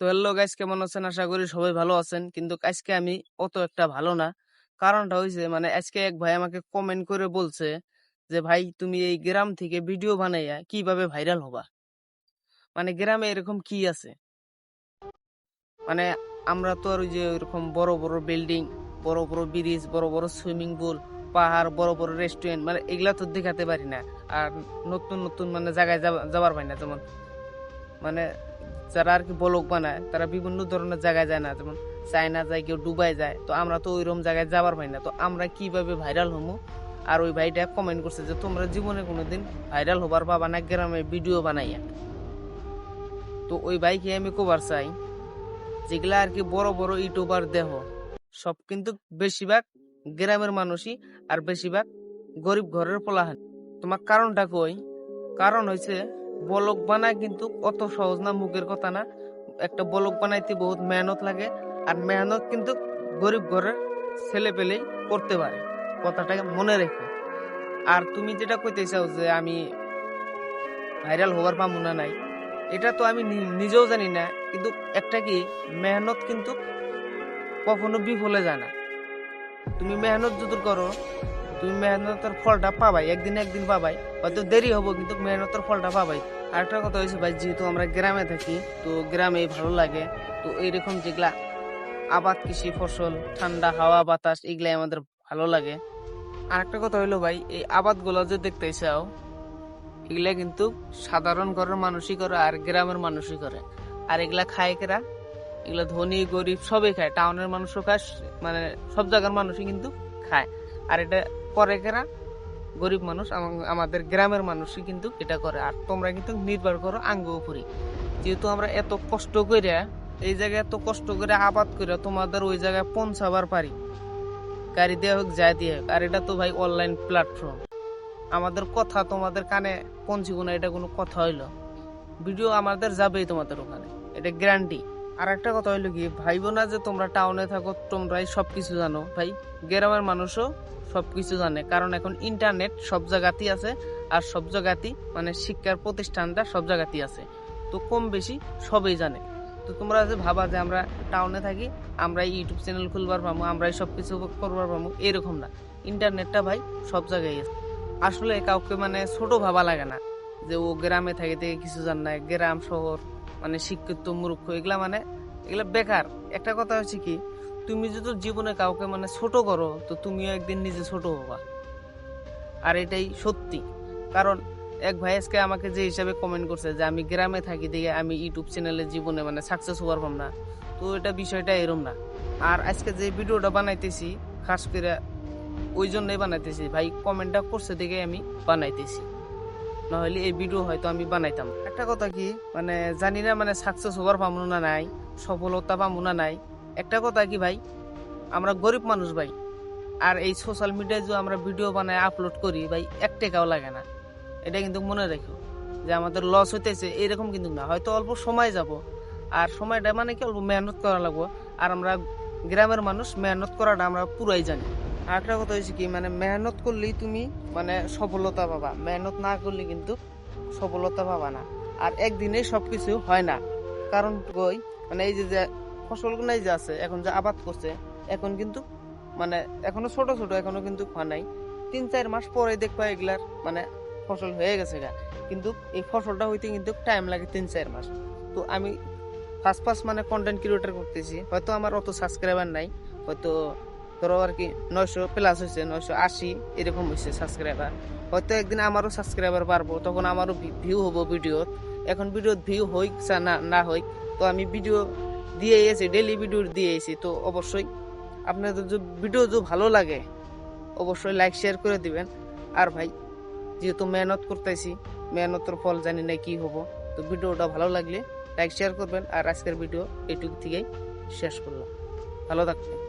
তো hello guys কেমন আছেন? আশা করি সবাই ভালো আছেন। কিন্তু আজকে আমি অত একটা ভালো না। কারণটা হয়েছে মানে আজকে এক ভাই আমাকে কমেন্ট করে বলছে যে, ভাই, তুমি এই গ্রাম থেকে ভিডিও বানাইয়া কীভাবে ভাইরাল হবা? মানে গ্রামে এরকম কি আছে? মানে আমরা তো আর ওই যে ওইরকম বড় বড় বিল্ডিং বড় বড় ব্রিজ বড় বড় সুইমিং পুল পাহাড়, বড় বড় রেস্টুরেন্ট মানে এগুলা তো দেখাতে পারি না। আর নতুন নতুন মানে জায়গায় যাবার পাই না যেমন। মানে যারা আর কি বলক বানায়, তারা বিভিন্ন ধরনের জায়গায় যায় না। যেমন চায়না যায়, কেউ ডুবাই যায়, তো আমরা তো ওইরকম জায়গায় যাবার পাই না। তো আমরা কীভাবে ভাইরাল হমু? আর ওই ভাইটা কমেন্ট করছে যে, তোমরা জীবনে কোনোদিন ভাইরাল হবার পাবা না, গ্রামে ভিডিও বানাইয়া। তো ওই ভাইকে আমি কবার চাই, যেগুলা আর কি বড় বড় ইউটিউবার দেহ, সব কিন্তু বেশিরভাগ গ্রামের মানুষই আর বেশিরভাগ গরিব ঘরের পোলাহান। তোমার কারণটা কই? কারণ হয়েছে বলক বানায় কিন্তু অত সহজ না, মুখের কথা না। একটা বলক বানাইতে বহুত মেহনত লাগে, আর মেহনত কিন্তু গরিব ঘরের ছেলে পেলেই করতে পারে কথাটাকে মনে রেখো। আর তুমি যেটা কইতে চাও যে আমি ভাইরাল হবার পাবো না নাই, এটা তো আমি নিজেও জানি না, কিন্তু একটা কি, মেহনত কিন্তু কখনো বিফলে যায় না। তুমি মেহনত যদি করো তুমি মেহনতের ফলটা পাবাই, একদিন একদিন পাবাই। হয়তো দেরি হব, কিন্তু মেহনতের ফলটা পাবাই। আরেকটা কথা হয়েছে ভাই, যেহেতু আমরা গ্রামে থাকি, তো গ্রামে ভালো লাগে। তো এইরকম যেগুলা আবাদ কৃষি ফসল, ঠান্ডা হাওয়া বাতাস, এগুলাই আমাদের ভালো লাগে। আরেকটা কথা হইল ভাই, এই আবাদগুলো যে দেখতে চাও, এগুলা কিন্তু সাধারণ ঘরের মানুষই করে আর গ্রামের মানুষই করে। আর এগুলা খায় কেরা? এগুলা ধনী, গরিব সবই খায়। টাউনের মানুষও খায় মানে সব জায়গার মানুষই কিন্তু খায়। আর এটা করে কেরা গরিব মানুষ আমাদের গ্রামের মানুষই কিন্তু এটা করে। আর তোমরা কিন্তু নির্ভর করো আঙ্গ উপরে যেহেতু আমরা এত কষ্ট করে এই জায়গায় এত কষ্ট করে আবাদ করে তোমাদের ওই জায়গায় পৌঁছাবার পারি। গাড়ি দিয়ে হোক, যা দিয়ে হোক। আর এটা তো ভাই অনলাইন প্ল্যাটফর্ম আমাদের কথা তোমাদের কানে পৌঁছিব না, এটা কোনো কথা হইল। ভিডিও আমাদের যাবেই তোমাদের ওখানে। এটা গ্যারান্টি আর একটা কথা হইল কি, ভাইবো না যে তোমরা টাউনে থাকো, তোমরাই সবকিছু জানো। ভাই, গ্রামের মানুষও সবকিছু জানে, কারণ এখন ইন্টারনেট সব জায়গাতেই আছে, আর সব জায়গাতেই মানে শিক্ষার প্রতিষ্ঠানটা সব জায়গাতেই আছে। তো কম বেশি সবই জানে। তো তোমরা যে ভাবা যে আমরা টাউনে থাকি আমরা ইউটিউব চ্যানেল খুলবার পাবো আমরাই সব কিছু করবার পাবো এরকম না। ইন্টারনেটটা ভাই সব জায়গায় আছে। আসলে কাউকে মানে ছোট ভাবা লাগে না যে ও গ্রামে থাকে থেকে কিছু জান না, গ্রাম, শহর মানে শিক্ষিত মূর্খ, এগুলা মানে এগুলা বেকার। একটা কথা হচ্ছে কি, তুমি যদি জীবনে কাউকে মানে ছোট করো, তো তুমিও একদিন নিজে ছোট হবা। আর এটাই সত্যি। কারণ এক ভাই আজকে আমাকে যে হিসাবে কমেন্ট করছে যে, আমি গ্রামে থাকি দেখে আমি ইউটিউব চ্যানেলে জীবনে মানে সাকসেস হওয়ার পাম না। তো এটা বিষয়টা এরম না। আর আজকে যে ভিডিওটা বানাইতেছি, খাস করে ওই জন্যই বানাইতেছি, ভাই কমেন্টটা করছে দেখে আমি বানাইতেছি। নাহলে এই ভিডিও হয়তো আমি বানাইতাম। একটা কথা কি মানে জানি না মানে সাকসেস হবার পাবো না নাই, সফলতা পাবো না নাই। একটা কথা কি ভাই, আমরা গরিব মানুষ ভাই, আর এই সোশ্যাল মিডিয়ায় যে আমরা ভিডিও বানাই আপলোড করি ভাই, এক টাকাও লাগে না। এটা কিন্তু মনে রেখো, যে আমাদের লস হইতেছে, এরকম কিন্তু না। হয়তো অল্প সময় যাব, আর সময়টা মানে কি, অল্প মেহনত করা লাগবো। আর আমরা গ্রামের মানুষ, মেহনত করাটা আমরা পুরাই জানি। আর একটা কথা হয়েছে কি মানে মেহনত করলেই তুমি মানে সফলতা পাবা। মেহনত না করলে কিন্তু সফলতা পাবা না। আর একদিনে সব কিছু হয় না। কারণ কই মানে এই যে যে ফসলগুলো এই যে আছে, এখন যে আবাদ করছে, এখন কিন্তু মানে এখনও ছোট ছোট, এখনও কিন্তু হয় নাই। তিন, চার মাস পরে দেখবা এগুলার মানে ফসল হয়ে গেছে গা। কিন্তু এই ফসলটা হইতে কিন্তু টাইম লাগে তিন, চার মাস। তো আমি ফার্স্ট ফার্স্ট মানে কন্টেন্ট ক্রিয়েটার করতেছি। হয়তো আমার অত সাবস্ক্রাইবার নাই, হয়তো ধরো আর কি, নয়শো প্লাস হয়েছে নয়শো আশি, এরকম হয়েছে সাবস্ক্রাইবার হয়তো একদিন আমারও সাবস্ক্রাইবার পারব তখন আমারও ভিউ হব ভিডিওর এখন ভিডিও ভিউ হইক না না হইক, তো আমি ভিডিও দিয়ে এসেছি ডেলি ভিডিও দিয়ে এসেছি তো অবশ্যই আপনাদের যদি ভিডিও যদি ভালো লাগে, অবশ্যই লাইক শেয়ার করে দিবেন। আর ভাই, যেহেতু মেহনত করতেছি, মেহনতের ফল জানি না কি হব, তো ভিডিওটা ভালো লাগলে লাইক শেয়ার করবেন। আর আজকের ভিডিও এইটুকু থেকেই শেষ করলাম। ভালো থাকবেন।